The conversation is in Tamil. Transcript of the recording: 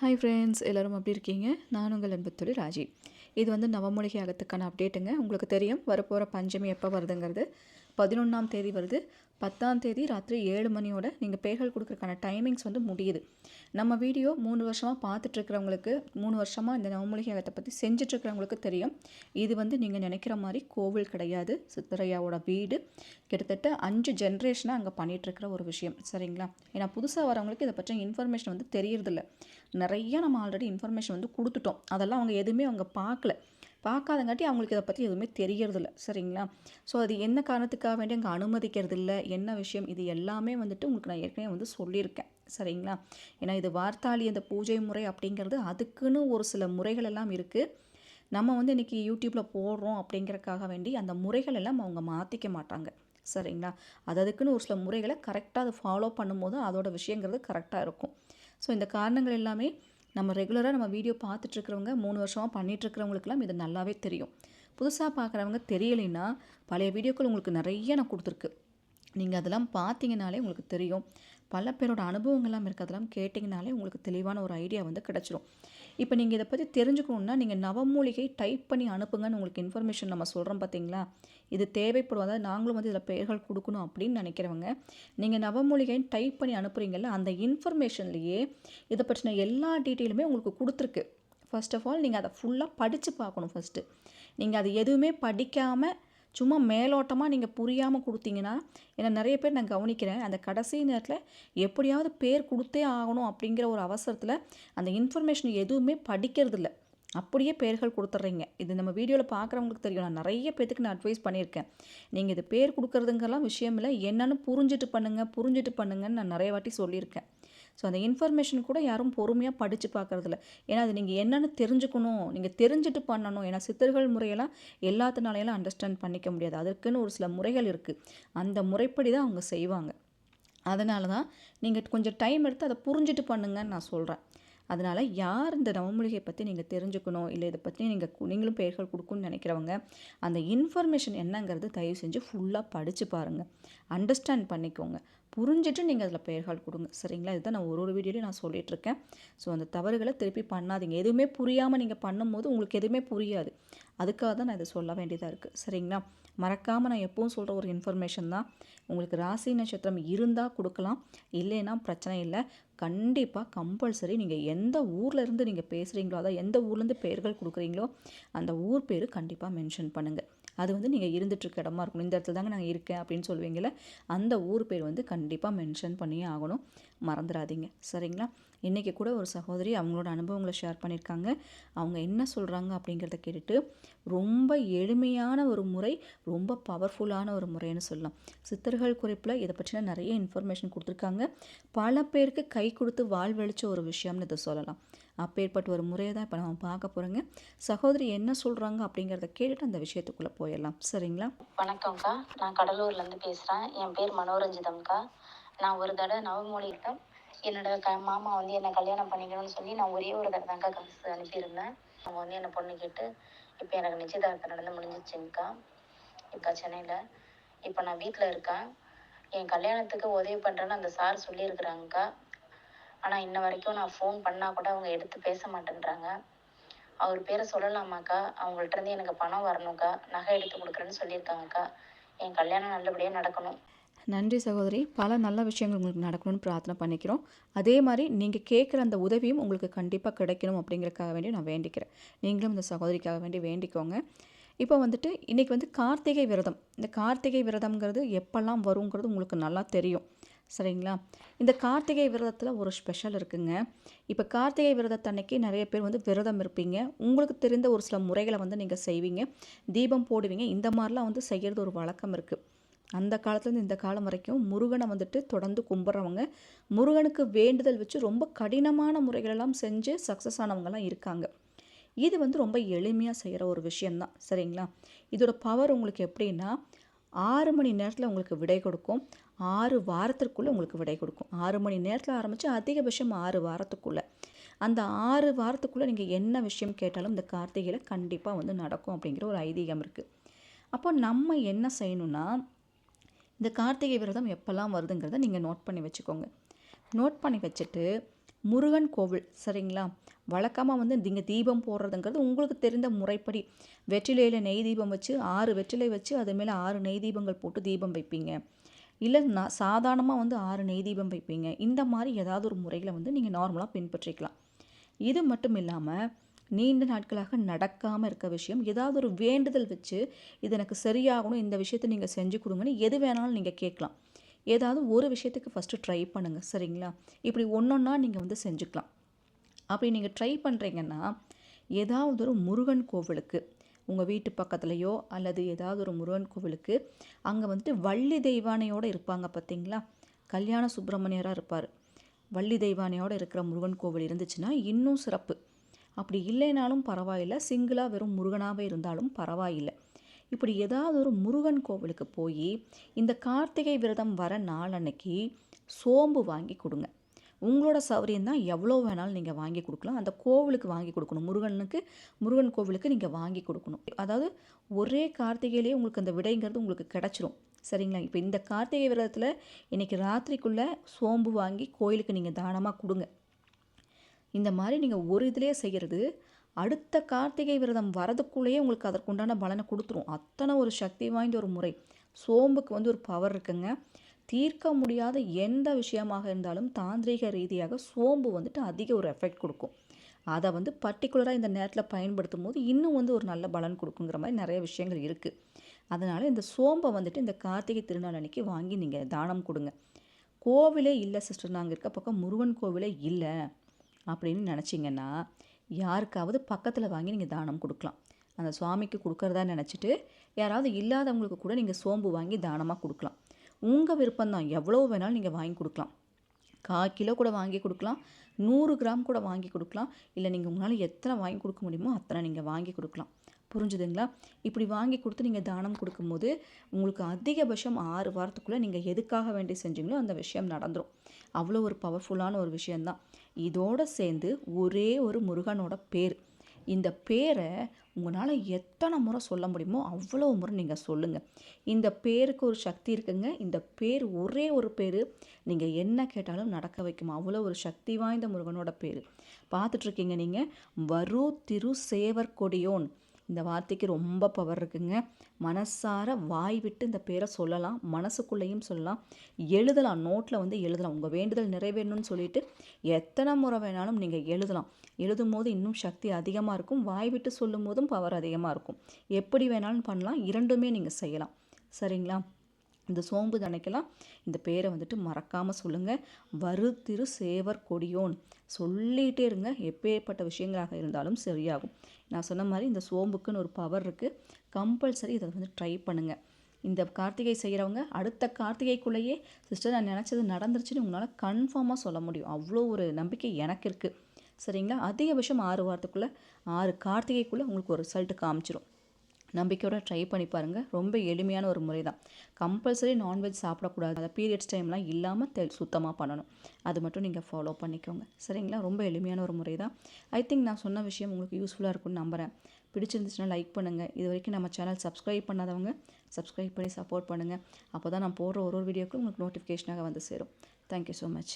ஹாய் ஃப்ரெண்ட்ஸ் எல்லோரும் எப்படி இருக்கீங்க? நான் உங்கள் அன்புத்தொழி ராஜி. இது வந்து நவமூலிகை அகத்துக்கான அப்டேட்டுங்க உங்களுக்கு தெரியும் வரப்போகிற பஞ்சமி எப்போ வருதுங்கிறது. பதினொன்றாம் தேதி வருது. பத்தாம் தேதி ராத்திரி ஏழு மணியோட நீங்கள் பேர்கள் கொடுக்குறக்கான டைமிங்ஸ் வந்து முடியுது. நம்ம வீடியோ மூணு வருஷமாக பார்த்துட்ருக்கிறவங்களுக்கு மூணு வருஷமாக இந்த நவமூலிகை அகத்தை பற்றி செஞ்சிட்ருக்கிறவங்களுக்கு தெரியும். இது வந்து நீங்கள் நினைக்கிற மாதிரி கோவில் கிடையாது. சித்தரையாவோட வீடு. கிட்டத்தட்ட அஞ்சு ஜென்ரேஷனாக அங்கே பண்ணிகிட்ருக்கிற ஒரு விஷயம். சரிங்களா? ஏன்னா புதுசாக வரவங்களுக்கு இதை பற்றி இன்ஃபர்மேஷன் வந்து தெரியறதில்ல. நிறைய நம்ம ஆல்ரெடி இன்ஃபர்மேஷன் வந்து கொடுத்துட்டோம். அதெல்லாம் அவங்க எதுவுமே அவங்க பார்க்கல. பார்க்காதங்காட்டி அவங்களுக்கு இதை பற்றி எதுவுமே தெரியறதில்ல. சரிங்களா? ஸோ அது என்ன காரணத்துக்காக வேண்டி அங்கே அனுமதிக்கிறது இல்லை என்ன விஷயம் இது எல்லாமே வந்துட்டு உங்களுக்கு நான் ஏற்கனவே வந்து சொல்லியிருக்கேன். சரிங்களா? ஏன்னா இது வார்த்தாளி அந்த பூஜை முறை அப்படிங்கிறது அதுக்குன்னு ஒரு சில முறைகள் எல்லாம் இருக்குது நம்ம வந்து இன்றைக்கி யூடியூப்பில் போடுறோம் அப்படிங்கிறக்காக வேண்டி அந்த முறைகள் எல்லாம் அவங்க மாற்றிக்க மாட்டாங்க. சரிங்களா? அது அதுக்குன்னு ஒரு சில முறைகளை கரெக்டாக அதை ஃபாலோ பண்ணும்போது அதோட விஷயங்கிறது கரெக்டாக இருக்கும். ஸோ இந்த காரணங்கள் எல்லாமே நம்ம ரெகுலராக நம்ம வீடியோ பார்த்துட்ருக்கிறவங்க மூணு வருஷமாக பண்ணிகிட்ருக்கிறவங்களுக்குலாம் இது நல்லாவே தெரியும். புதுசாக பார்க்குறவங்க தெரியலைன்னா பழைய வீடியோக்கள் உங்களுக்கு நிறைய நான் கொடுத்துருக்கு. நீங்கள் அதெல்லாம் பார்த்தீங்கனாலே உங்களுக்கு தெரியும். பல பேரோட அனுபவங்கள்லாம் இருக்கிறதெல்லாம் கேட்டிங்கனாலே உங்களுக்கு தெளிவான ஒரு ஐடியா வந்து கிடச்சிரும். இப்போ நீங்கள் இதை பற்றி தெரிஞ்சுக்கணுன்னா நீங்கள் நவமூலிகை டைப் பண்ணி அனுப்புங்கன்னு உங்களுக்கு இன்ஃபர்மேஷன் நம்ம சொல்கிறோம் பார்த்தீங்களா இது தேவைப்படும் அதாவது நாங்களும் வந்து இதில் பெயர்கள் கொடுக்கணும் அப்படின்னு நினைக்கிறவங்க நீங்கள் நவமூலிகைன்னு டைப் பண்ணி அனுப்புகிறீங்கல்ல அந்த இன்ஃபர்மேஷன்லேயே இதை பற்றின எல்லா டீட்டெயிலுமே உங்களுக்கு கொடுத்துருக்கு. ஃபர்ஸ்ட் ஆஃப் ஆல் நீங்கள் அதை ஃபுல்லாக படித்து பார்க்கணும் ஃபஸ்ட்டு நீங்கள் அது எதுவுமே படிக்காமல் சும்மா மேலோட்டமாக நீங்கள் புரியாமல் கொடுத்தீங்கன்னா ஏன்னா நிறைய பேர் நான் கவனிக்கிறேன். அந்த கடைசி நேரத்தில் எப்படியாவது பேர் கொடுத்தே ஆகணும் அப்படிங்கிற ஒரு அவசரத்தில் அந்த இன்ஃபர்மேஷன் எதுவுமே படிக்கிறதில்ல. அப்படியே பெயர்கள் கொடுத்துட்றீங்க. இது நம்ம வீடியோவில் பார்க்குறவங்களுக்கு தெரியும். நான் நிறைய பேத்துக்கு நான் அட்வைஸ் பண்ணியிருக்கேன். நீங்கள் இது பேர் கொடுக்குறதுங்கெல்லாம் விஷயம் இல்லை. என்னென்னு புரிஞ்சுட்டு பண்ணுங்கள் புரிஞ்சுட்டு பண்ணுங்கன்னு நான் நிறைய வாட்டி சொல்லியிருக்கேன். ஸோ அந்த இன்ஃபர்மேஷன் கூட யாரும் பொறுமையாக படித்து பார்க்குறதில்ல. ஏன்னா அது நீங்கள் என்னென்னு தெரிஞ்சுக்கணும். நீங்கள் தெரிஞ்சுட்டு பண்ணணும். ஏன்னா சித்தர்கள் முறையெல்லாம் எல்லாத்தினாலையெல்லாம் அண்டர்ஸ்டாண்ட் பண்ணிக்க முடியாது. அதற்குன்னு ஒரு சில முறைகள் இருக்குது அந்த முறைப்படி தான் அவங்க செய்வாங்க. அதனால தான் நீங்கள் கொஞ்சம் டைம் எடுத்து அதை புரிஞ்சுட்டு பண்ணுங்கன்னு நான் சொல்கிறேன் அதனால் யார் இந்த நவமொழிகை பற்றி நீங்கள் தெரிஞ்சுக்கணும்? இல்லை இதை பற்றி நீங்கள் நீங்களும் பெயர்கள் கொடுக்கணும்னு நினைக்கிறவங்க அந்த இன்ஃபர்மேஷன் என்னங்கிறது தயவு செஞ்சு ஃபுல்லாக படித்து பாருங்கள் அண்டர்ஸ்டாண்ட் பண்ணிக்கோங்க. புரிஞ்சுட்டு நீங்கள் அதில் பெயர்கள் கொடுங்க. சரிங்களா? இதுதான் நான் ஒரு ஒரு வீடியோலையும் நான் சொல்லிகிட்ருக்கேன் ஸோ அந்த தவறுகளை திருப்பி பண்ணாதீங்க. எதுவுமே புரியாமல் நீங்கள் பண்ணும்போது உங்களுக்கு எதுவுமே புரியாது. அதுக்காக தான் நான் இதை சொல்ல வேண்டியதாக இருக்குது சரிங்களா? மறக்காமல் நான் எப்பவும் சொல்கிற ஒரு இன்ஃபர்மேஷன் தான். உங்களுக்கு ராசி நட்சத்திரம் இருந்தால் கொடுக்கலாம். இல்லைன்னா பிரச்சனை இல்லை. கண்டிப்பாக கம்பல்சரி நீங்கள் எந்த ஊரில் இருந்து நீங்கள் பேசுகிறீங்களோ அதாவது எந்த ஊர்லேருந்து பெயர்கள் கொடுக்குறீங்களோ அந்த ஊர் பேர் கண்டிப்பாக மென்ஷன் பண்ணுங்கள் அது வந்து நீங்கள் இருந்துட்டுருக்க இடமா இருக்கணும். இந்த இடத்துல தாங்க நாங்கள் இருக்கேன் அப்படின்னு சொல்லுவீங்கள அந்த ஊர் பேர் வந்து கண்டிப்பாக மென்ஷன் பண்ணியே ஆகணும். மறந்துடாதீங்க சரிங்களா? இன்றைக்கி கூட ஒரு சகோதரி அவங்களோட அனுபவங்களை ஷேர் பண்ணியிருக்காங்க. அவங்க என்ன சொல்கிறாங்க அப்படிங்கிறத கேட்டுட்டு ரொம்ப எளிமையான ஒரு முறை ரொம்ப பவர்ஃபுல்லான ஒரு முறைன்னு சொல்லலாம். சித்தர்கள் குறிப்பில் இதை பற்றின நிறைய இன்ஃபர்மேஷன் கொடுத்துருக்காங்க. பல பேருக்கு கை கொடுத்து வாழ்வழிச்ச ஒரு விஷயம்னு இதை சொல்லலாம். அப்பேற்பட்ட ஒரு முறையை தான் இப்போ நம்ம பார்க்க போகிறோங்க சகோதரி என்ன சொல்கிறாங்க அப்படிங்கிறத கேட்டுட்டு அந்த விஷயத்துக்குள்ளே போயிடலாம். சரிங்களா? வணக்கம்க்கா. நான் கடலூர்லேருந்து பேசுகிறேன் என் பேர் மனோரஞ்சிதம்க்கா. நான் ஒரு தடவை நவமொழியில் என்னோட க மாமா வந்து என்னை கல்யாணம் பண்ணிக்கணும்னு சொல்லி நான் ஒரே ஒரு தடவை தான்க்கா காசு அனுப்பியிருந்தேன். அவங்க வந்து என்னை பொண்ணு கேட்டு இப்போ எனக்கு நிச்சயதார்த்தம் நடந்து முடிஞ்சிச்சுங்கக்கா இப்போ சென்னையில் இப்போ நான் வீட்டில் இருக்கேன். என் கல்யாணத்துக்கு உதவி பண்ணுறேன்னு அந்த சார் சொல்லியிருக்கிறாங்கக்கா. ஆனால் இன்ன வரைக்கும் நான் ஃபோன் பண்ணால் கூட அவங்க எடுத்து பேச மாட்டேன்றாங்க. அவர் பேரை சொல்லலாமாக்கா? அவங்கள்ட்ட இருந்து எனக்கு பணம் வரணும்க்கா? நகை எடுத்து கொடுக்குறேன்னு சொல்லியிருக்காங்கக்கா. என் கல்யாணம் நல்லபடியாக நடக்கணும். நன்றி சகோதரி. பல நல்ல விஷயங்கள் உங்களுக்கு நடக்கணும்னு பிரார்த்தனை பண்ணிக்கிறோம். அதே மாதிரி நீங்கள் கேட்குற அந்த உதவியும் உங்களுக்கு கண்டிப்பாக கிடைக்கணும் அப்படிங்கிறக்காக வேண்டி நான் வேண்டிக்கிறேன். நீங்களும் இந்த சகோதரிக்காக வேண்டி வேண்டிக்கோங்க. இப்போ வந்துட்டு இன்றைக்கி வந்து கார்த்திகை விரதம். இந்த கார்த்திகை விரதம்ங்கிறது எப்போல்லாம் வருங்கிறது உங்களுக்கு நல்லா தெரியும். சரிங்களா? இந்த கார்த்திகை விரதத்தில் ஒரு ஸ்பெஷல் இருக்குங்க. இப்போ கார்த்திகை விரதத்தன்னைக்கு நிறைய பேர் வந்து விரதம் இருப்பீங்க. உங்களுக்கு தெரிந்த ஒரு சில முறைகளை வந்து நீங்கள் செய்வீங்க. தீபம் போடுவீங்க. இந்த மாதிரிலாம் வந்து செய்கிறது ஒரு வழக்கம் இருக்குது அந்த காலத்துலேருந்து இந்த காலம் வரைக்கும் முருகனை வந்துட்டு தொடர்ந்து கும்பிட்றவங்க முருகனுக்கு வேண்டுதல் வச்சு ரொம்ப கடினமான முறைகளெல்லாம் செஞ்சு சக்ஸஸ் ஆனவங்கலாம் இருக்காங்க. இது வந்து ரொம்ப எளிமையாக செய்கிற ஒரு விஷயந்தான் சரிங்களா? இதோட பவர் உங்களுக்கு எப்படின்னா ஆறு மணி நேரத்தில் உங்களுக்கு விடை கொடுக்கும். ஆறு வாரத்திற்குள்ளே உங்களுக்கு விடை கொடுக்கும். ஆறு மணி நேரத்தில் ஆரம்பித்து அதிகபட்சம் ஆறு வாரத்துக்குள்ளே. அந்த ஆறு வாரத்துக்குள்ளே நீங்கள் என்ன விஷயம் கேட்டாலும் இந்த கார்த்திகையில் கண்டிப்பாக வந்து நடக்கும் அப்படிங்கிற ஒரு ஐதீகம் இருக்குது அப்போ நம்ம என்ன செய்யணும்னா இந்த கார்த்திகை விரதம் எப்போல்லாம் வருதுங்கிறத நீங்கள் நோட் பண்ணி வச்சுக்கோங்க. நோட் பண்ணி வச்சுட்டு முருகன் கோவில் சரிங்களா? வழக்கமாக வந்து நீங்கள் தீபம் போடுறதுங்கிறது உங்களுக்கு தெரிந்த முறைப்படி. வெற்றிலையில் நெய் தீபம் வச்சு ஆறு வெற்றிலை வச்சு அது மேலே ஆறு நெய் தீபங்கள் போட்டு தீபம் வைப்பீங்க. இல்லை நான் சாதாரணமாக வந்து ஆறு நெய் தீபம் வைப்பீங்க. இந்த மாதிரி ஏதாவது ஒரு முறைகளை வந்து நீங்கள் நார்மலாக பின்பற்றிக்கலாம். இது மட்டும் இல்லாமல் நீண்ட நாட்களாக நடக்காமல் இருக்க விஷயம் ஏதாவது ஒரு வேண்டுதல் வச்சு இது எனக்கு சரியாகணும் இந்த விஷயத்தை நீங்கள் செஞ்சு கொடுங்கன்னு எது வேணாலும் நீங்கள் கேட்கலாம். ஏதாவது ஒரு விஷயத்துக்கு ஃபஸ்ட்டு ட்ரை பண்ணுங்கள் சரிங்களா? இப்படி ஒன்றொன்னா நீங்கள் வந்து செஞ்சுக்கலாம். அப்படி நீங்கள் ட்ரை பண்ணுறீங்கன்னா ஏதாவது ஒரு முருகன் கோவிலுக்கு உங்கள் வீட்டு பக்கத்துலேயோ அல்லது ஏதாவது ஒரு முருகன் கோவிலுக்கு அங்கே வந்துட்டு வள்ளி தெய்வானையோடு இருப்பாங்க பார்த்தீங்களா கல்யாண சுப்பிரமணியராக இருப்பார். வள்ளி தெய்வானையோடு இருக்கிற முருகன் கோவில் இருந்துச்சுன்னா இன்னும் சிறப்பு. அப்படி இல்லைனாலும் பரவாயில்லை. சிங்கிளாக வெறும் முருகனாகவே இருந்தாலும் பரவாயில்லை. இப்படி ஏதாவது ஒரு முருகன் கோவிலுக்கு போய் இந்த கார்த்திகை விரதம் வர நாள் அன்னைக்கு சோம்பு வாங்கி கொடுங்க. உங்களோட சௌரியம் தான் எவ்வளோ வேணாலும் நீங்கள் வாங்கி கொடுக்கலாம். அந்த கோவிலுக்கு வாங்கி கொடுக்கணும். முருகனுக்கு முருகன் கோவிலுக்கு நீங்கள் வாங்கி கொடுக்கணும். அதாவது ஒரே கார்த்திகையிலே உங்களுக்கு அந்த விடைங்கிறது உங்களுக்கு கிடச்சிரும். சரிங்களா? இப்போ இந்த கார்த்திகை விரதத்தில் இன்றைக்கி ராத்திரிக்குள்ளே சோம்பு வாங்கி கோயிலுக்கு நீங்கள் தானமாக கொடுங்க. இந்த மாதிரி நீங்கள் ஒரு இதிலே செய்கிறது அடுத்த கார்த்திகை விரதம் வரதுக்குள்ளேயே உங்களுக்கு அதற்குண்டான பலனை கொடுத்துரும். அத்தனை ஒரு சக்தி வாய்ந்த ஒரு முறை. சோம்புக்கு வந்து ஒரு பவர் இருக்குங்க. தீர்க்க முடியாத எந்த விஷயமாக இருந்தாலும் தாந்திரிக ரீதியாக சோம்பு வந்துட்டு அதிக ஒரு எஃபெக்ட் கொடுக்கும். அதை வந்து பர்டிகுலராக இந்த நேரத்தில் பயன்படுத்தும் போது இன்னும் வந்து ஒரு நல்ல பலன் கொடுக்குங்கிற மாதிரி நிறைய விஷயங்கள் இருக்குது அதனால் இந்த சோம்பை வந்துட்டு இந்த கார்த்திகை திருநாள் அன்னைக்கு வாங்கி நீங்கள் தானம் கொடுங்க. கோவிலே இல்லை சிஸ்டர் நாங்கள் இருக்க பக்கம் முருகன் கோவிலே இல்லை அப்படின்னு நினச்சிங்கன்னா யாருக்காவது பக்கத்தில் வாங்கி நீங்கள் தானம் கொடுக்கலாம். அந்த சுவாமிக்கு கொடுக்கறதா நினச்சிட்டு யாராவது இல்லாதவங்களுக்கு கூட நீங்கள் சோம்பு வாங்கி தானமாக கொடுக்கலாம். உங்கள் விருப்பம்தான் எவ்வளோ வேணாலும் நீங்கள் வாங்கி கொடுக்கலாம். கால் கிலோ கூட வாங்கி கொடுக்கலாம். நூறு கிராம் கூட வாங்கி கொடுக்கலாம். இல்லை நீங்கள் உங்களால் எத்தனை வாங்கி கொடுக்க முடியுமோ அத்தனை நீங்கள் வாங்கி கொடுக்கலாம். புரிஞ்சுதுங்களா? இப்படி வாங்கி கொடுத்து நீங்கள் தானம் கொடுக்கும்போது உங்களுக்கு அதிகபட்சம் ஆறு வாரத்துக்குள்ளே நீங்கள் எதுக்காக வேண்டி செஞ்சீங்களோ அந்த விஷயம் நடந்துடும் அவ்வளோ ஒரு பவர்ஃபுல்லான ஒரு விஷயந்தான் இதோடு சேர்ந்து ஒரே ஒரு முருகனோட பேர். இந்த பேரை உங்களால் எத்தனை முறை சொல்ல முடியுமோ அவ்வளோ முறை நீங்கள் சொல்லுங்கள் இந்த பேருக்கு ஒரு சக்தி இருக்குங்க. இந்த பேர் ஒரே ஒரு பேர். நீங்கள் என்ன கேட்டாலும் நடக்க வைக்கும். அவ்வளோ ஒரு சக்தி வாய்ந்த முருகனோட பேர். பார்த்துட்ருக்கீங்க நீங்கள் வரு திரு சேவர் கொடியோன் இந்த வார்த்தைக்கு ரொம்ப பவர் இருக்குங்க. மனசார வாய் விட்டு இந்த பேரை சொல்லலாம். மனசுக்குள்ளேயும் சொல்லலாம். எழுதலாம். நோட்டில் வந்து எழுதலாம். உங்கள் வேண்டுதல் நிறைவேறணும்னு சொல்லிட்டு எத்தனை முறை வேணாலும் நீங்கள் எழுதலாம். எழுதும் போது இன்னும் சக்தி அதிகமாக இருக்கும். வாய் விட்டு சொல்லும் போதும் பவர் அதிகமாக இருக்கும். எப்படி வேணாலும் பண்ணலாம். இரண்டுமே நீங்கள் செய்யலாம். சரிங்களா? இந்த சோம்பு தணைக்கெல்லாம் இந்த பேரை வந்துட்டு மறக்காமல் சொல்லுங்கள் வரு திரு சேவர் கொடியோன். சொல்லிகிட்டே இருங்க. எப்பேற்பட்ட விஷயங்களாக இருந்தாலும் சரியாகும். நான் சொன்ன மாதிரி இந்த சோம்புக்குன்னு ஒரு பவர் இருக்குது கம்பல்சரி இதை வந்து ட்ரை பண்ணுங்கள் இந்த கார்த்திகை செய்கிறவங்க அடுத்த கார்த்திகைக்குள்ளேயே சிஸ்டர் நான் நினச்சது நடந்துருச்சுன்னு உங்களால் கன்ஃபார்மாக சொல்ல முடியும். அவ்வளோ ஒரு நம்பிக்கை எனக்கு இருக்குது சரிங்களா? அதிகபட்சம் ஆறு வாரத்துக்குள்ளே ஆறு கார்த்திகைக்குள்ளே உங்களுக்கு ஒரு ரிசல்ட்டு காமிச்சிரும். நம்பிக்கையோட ட்ரை பண்ணி பாருங்கள் ரொம்ப எளிமையான ஒரு முறை தான் கம்பல்சரி நான்வெஜ் சாப்பிடக்கூடாது. அந்த பீரியட்ஸ் டைம்லாம் இல்லாமல் தெ சுத்தமாக பண்ணணும். அது மட்டும் நீங்கள் ஃபாலோ பண்ணிக்கோங்க. சரிங்களா? ரொம்ப எளிமையான ஒரு முறை தான் ஐ திங்க் நான் சொன்ன விஷயம் உங்களுக்கு யூஸ்ஃபுல்லாக இருக்கும்னு நம்புகிறேன் பிடிச்சிருந்துச்சுன்னா லைக் பண்ணுங்கள் இது வரைக்கும் நம்ம சேனல் சப்ஸ்கிரைப் பண்ணாதவங்க சப்ஸ்கிரைப் பண்ணி சப்போர்ட் பண்ணுங்கள் அப்போ தான் நான் போடுற ஒரு ஒரு வீடியோக்கும் உங்களுக்கு நோட்டிஃபிகேஷனாக வந்து சேரும். Thank you so much